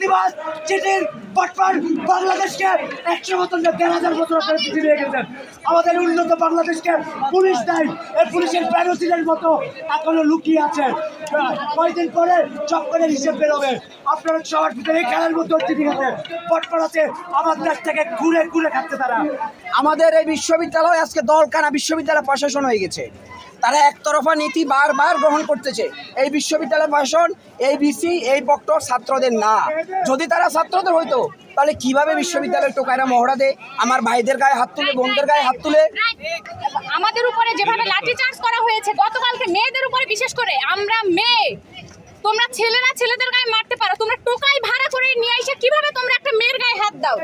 দুর্নীতিবাজ চিটির পটপার বাংলাদেশকে একশো মতন দেড় হাজার বছর পৃথিবী নিয়ে গেছেন আমাদের উন্নত বাংলাদেশকে পুলিশ নাই, এই পুলিশের প্যারোসিনের মতো এখনও লুকিয়ে আছে। কয়েকদিন পরে চপ করে হিসেব বেরোবে। আপনারা সবার ভিতরে খেলার মধ্যে চিঠি খাতে পটপার আছে আমার দেশ থেকে ঘুরে ঘুরে খাচ্ছে তারা। আমাদের এই বিশ্ববিদ্যালয় আজকে দলকানা বিশ্ববিদ্যালয় প্রশাসন হয়ে গেছে। তারা একতরফা নীতি বারবার গ্রহণ করতেছে। এই বিশ্ববিদ্যালয় প্রশাসন এই বিসি এই বক্তর ছাত্রদের না। যদি তারা ছাত্রদের হইতো তাহলে কীভাবে বিশ্ববিদ্যালয় টোকায়রা মহড়া দেয়? আমার ভাইদের গায়ে হাত তুলে বোনদের গায়ে হাত তুলে। আমাদের উপরে যেভাবে লাঠিচার্জ করা হয়েছে গতকালকে মেয়েদের উপরে বিশেষ করে আমরা মেয়ে। তোমরা ছেলেরা ছেলেদের গায়ে মারতে পারো তোমরা টোকাই ভাড়া করে নিয়ে এসে কীভাবে তোমরা একটা মেয়ের গায়ে হাত দাও?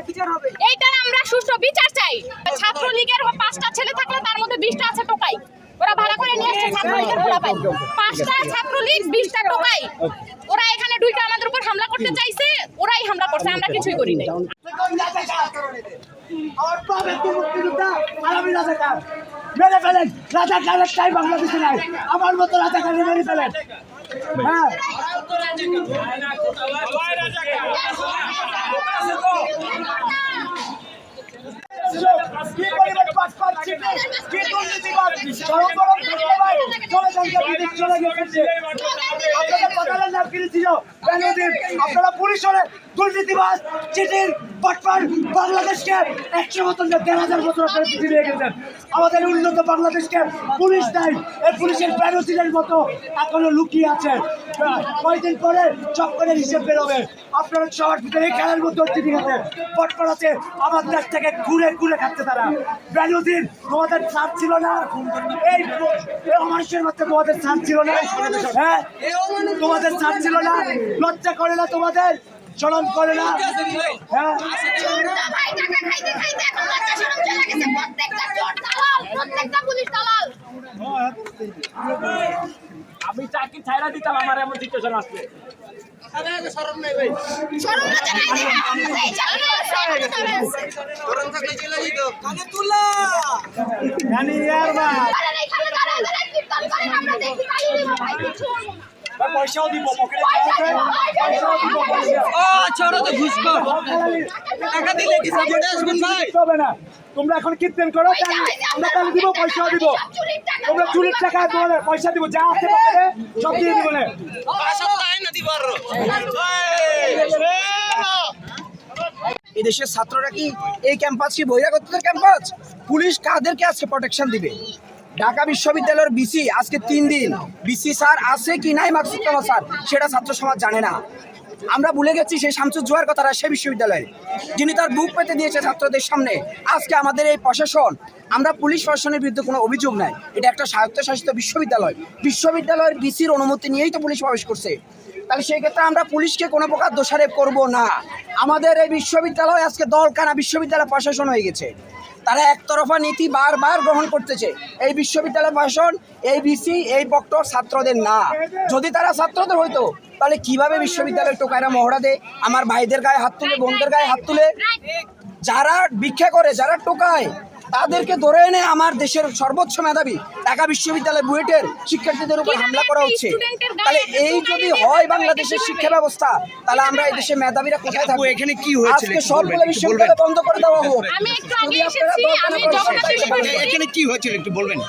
এইটার আমরা সুষ্ঠু বিচার চাই। ছাত্রলীগের পাঁচটা ছেলে থাকলে তার মধ্যে বিশটা আছে টোকাই। ওরা ভাড়া করে নিয়ে এসেছে ছাত্রলীগের পোলাপাই পাঁচটা ছাত্রলীগ বিশটা টোকাই। ওরা এখানে ঢুকে আমাদের উপর হামলা করতে চাইছে ওরাই হামলা করছে আমরা কিছুই করি নাই। মেরে ফেলেন রাজাকারের টাই বাংলাদেশে নাই আমার মতো রাজাকার মেরে ফেলেন। হ্যাঁ। চলে গেছে। আপনাদের পাতালের নাম কিনে ছিল? আপনারা পুলিশ হলে দুর্নীতিবাস চিটির পটপার বাংলাদেশকে একশো মতন দেড় হাজার বছর আপনারা নিয়ে গেছেন আমাদের উন্নত বাংলাদেশকে পুলিশ নাই, এই পুলিশের প্যারোসিনের মতো এখনও লুকিয়ে আছে কয়েকদিন পরে চপ করে হিসেব বেরোবে। আপনারা সবার ভিতরে খেলার মধ্যে চিঠি খাতে পটপার আছে আমার দেশ থেকে ঘুরে ঘুরে খাচ্ছে তারা। বেনজির তোমাদের ছাড় ছিল না। এই অমানুষের মধ্যে তোমাদের ছাড় ছিল না। হ্যাঁ তোমাদের ছাড় ছিল না। লজ্জা করে না তোমাদের। শরম করে না। হ্যাঁ। দালাল আমি চাকরি ছাইরা দিতাম আমার এমন সিচুয়েশন আসলে জানি ইয়ার বা পয়সাও দিব পকেটে পয়সাও দিব পয়সা ও ছোড়ো তো ঘুষখোর টাকা দিলে কি সাপোর্টে আসবেন ভাই? হবে না তোমরা এখন কীর্তন করো আমরা তাহলে দিব পয়সাও দিব। তোমরা চুরির টাকা তোমাদের পয়সা দিব যা আছে পকেটে সব দিয়ে দিব না এই দেশের ছাত্ররা কি এই ক্যাম্পাস কি বহিরাগতদের ক্যাম্পাস পুলিশ কাদেরকে আজকে প্রোটেকশন দিবে? ঢাকা বিশ্ববিদ্যালয়ের বিসি, আজকে তিন দিন। বিসি স্যার আছে কি নাই মাকসুদুল্লাহ স্যার, সেটা ছাত্র সমাজ জানে না। আমরা ভুলে গেছি সেই শামসুর জোয়ার কথা রাজশাহী বিশ্ববিদ্যালয়ের যিনি তার বুক পেতে দিয়েছে ছাত্রদের সামনে, আজকে আমাদের এই প্রশাসন, আমরা পুলিশ প্রশাসনের বিরুদ্ধে কোনো অভিযোগ নাই। এটা একটা স্বায়ত্তশাসিত বিশ্ববিদ্যালয়। বিশ্ববিদ্যালয়ের বিসির অনুমতি নিয়েই তো পুলিশ প্রবেশ করছে। তাহলে সেই ক্ষেত্রে আমরা পুলিশকে কোনো প্রকার দোষারোপ করব না। আমাদের এই বিশ্ববিদ্যালয় আজকে দলকানা বিশ্ববিদ্যালয় প্রশাসন হয়ে গেছে। তারা একতরফা নীতি বারবার গ্রহণ করতেছে। এই বিশ্ববিদ্যালয় প্রশাসন, এই বিসি এই বক্তর ছাত্রদের না। যদি তারা ছাত্রদের হইতো, তাহলে কীভাবে বিশ্ববিদ্যালয় টোকায়রা মহড়া দেয়? আমার ভাইদের গায়ে হাত তুলে, বোনদের গায়ে হাত তুলে। যারা ভিক্ষা করে, যারা টোকায় তাদেরকে ধরে এনে আমার দেশের সর্বোচ্চ মেধাবী ঢাকা বিশ্ববিদ্যালয় বুয়েটের শিক্ষার্থীদের উপর হামলা করা হচ্ছে? তাহলে এই যদি হয় বাংলাদেশের শিক্ষা ব্যবস্থা তাহলে আমরা এই দেশের মেধাবীরা কোথায় থাকব? এখানে কি হয়েছে আজকে সবগুলো বিশ্ববিদ্যালয় বন্ধ করে দেওয়া হোক। যদি আপনারা এখানে কি হয়েছিল একটু বলবেন?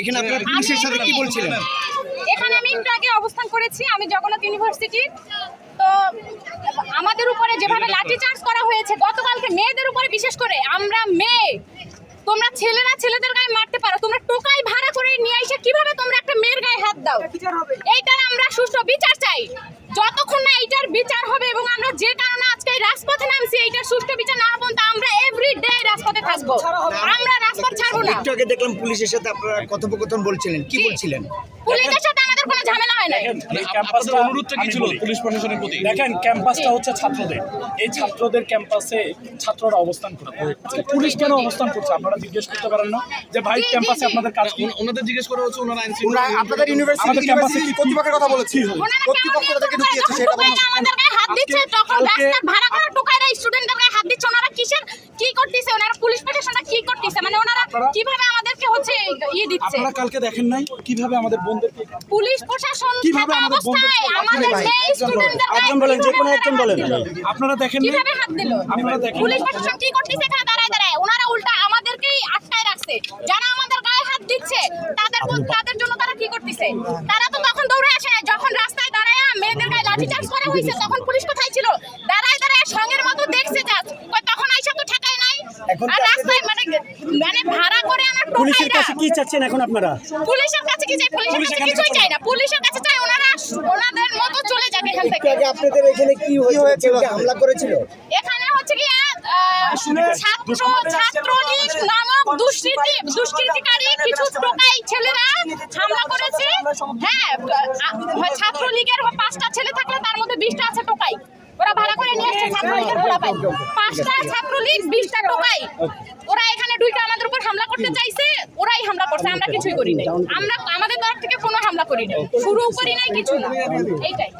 এখানে আপনার পুলিশের সাথে কি বলছিলেন? এখানে আমি একটু আগে অবস্থান করেছি আমি জগন্নাথ ইউনিভার্সিটি। তো আমাদের উপরে যেভাবে লাঠি চার্জ করা হয়েছে গতকালকে মেয়েদের উপরে বিশেষ করে আমরা মেয়ে। তোমরা ছেলেরা ছেলেদের গায়ে মারতে পারো। তোমরা টোকাই ভাড়া করে নিয়ে এসে কীভাবে তোমরা একটা মেয়ের গায়ে হাত দাও? এইটার আমরা সুষ্ঠু বিচার চাই। যতক্ষণ না এইটার বিচার হবে এবং আমরা যে কারণে আজকে এই রাজপথে নামছি এইটার সুষ্ঠু বিচার না হবে তা আমরা এভরি ডে রাজপথে থাকব। আমরা রাজপথ ছাড়বো না। একটু আগে দেখলাম পুলিশের সাথে আপনারা কথোপকথন বলছিলেন। কি বলছিলেন? পুলিশের সাথে আমাদের কোনো ঝামেলা হয় না এই ক্যাম্পাসটা অনুরোধটা কি ছিল পুলিশ প্রশাসনের প্রতি? দেখেন ক্যাম্পাসটা হচ্ছে ছাত্রদের। এই ছাত্রদের ক্যাম্পাসে ছাত্ররা অবস্থান করে। পুলিশ কেন অবস্থান করছে? আপনারা জিজ্ঞেস করতে পারেন না যে ভাই ক্যাম্পাসে আপনাদের কাজ কি? ওনাদের জিজ্ঞেস করা হচ্ছে ওনারা আপনাদের ইউনিভার্সিটি ক্যাম্পাসে কি কর্তৃপক্ষের কথা বলেছি। কর্তৃপক্ষ তাদেরকে ঢুকিয়েছে সেটা আমাদের গায়ে হাত দিচ্ছে? তখন রাস্তার ভাড়া করা টোকাইরা স্টুডেন্টদের গায়ে হাত দিচ্ছে। ওনারা কিসের কি করতেছে? ওনারা পুলিশ প্রশাসনটা কি করতেছে? মানে ওনারা আপনারা- কীভাবে আমাদেরকে হচ্ছে ইয়ে দিচ্ছে? আপনারা কালকে দেখেন নাই কীভাবে আমাদের বোনদেরকে পুলিশ প্রশাসন কীভাবে আমাদের অবস্থায় আমাদের সেই স্টুডেন্টদের একজন বলেন, যে কোনো একজন বলেন। আপনারা দেখেন কীভাবে হাত দিল? আপনারা দেখেন পুলিশ প্রশাসন কি করতেছে? এখানে দাঁড়ায় দাঁড়ায়। ওনারা উল্টা আমাদেরকেই আটকায় রাখছে। যারা আমাদের গায়ে হাত দিচ্ছে তাদের তাদের জন্য তারা কি করতেছে? তারা তো তখন দৌড়ে আসে যখন রাস্তায় দাঁড়ায় মেয়েদের গায়ে লাঠি চার্জ করা হয়েছে তখন পুলিশ কোথায় ছিল দাঁড়ায় দাঁড়ায় সঙ্গের মতো দেখছে জাস্ট তখন আইসা তো ঠেকায় নাই এখন তো আর রাস্তায় মানে মানে ভাড়া করে আনার পুলিশের কাছে কি চাচ্ছেন এখন আপনারা? পুলিশের কাছে কি চাই? পুলিশের কাছে কিছুই চাই না। পুলিশের কাছে চাই ওনারা ওনাদের মতো চলে যাবে এখান থেকে। আগে আপনাদের এখানে কি হয়েছিল? হামলা করেছিল? এখানে হচ্ছে কি ছাত্র ছাত্রলীগ নামক দুষ্কৃতি দুষ্কৃতিকারী কিছু টোকাই ছেলেরা হামলা করেছে। হ্যাঁ ছাত্রলীগের পাঁচটা ছেলে থাকলে তার মধ্যে বিশটা আছে টোকাই। ওরা ভাড়া করে নিয়ে আসছে ছাত্রলীগের পোলাপাই পাঁচটা ছাত্রলীগ বিশটা টোকাই। ওরা এখানে ঢুকে আমাদের উপর হামলা করতে চাইছে ওরাই হামলা করছে আমরা কিছুই করি নাই। আমরা আমাদের তরফ থেকে কোনো হামলা করি নাই। শুরু করি নাই কিছু না। এইটাই।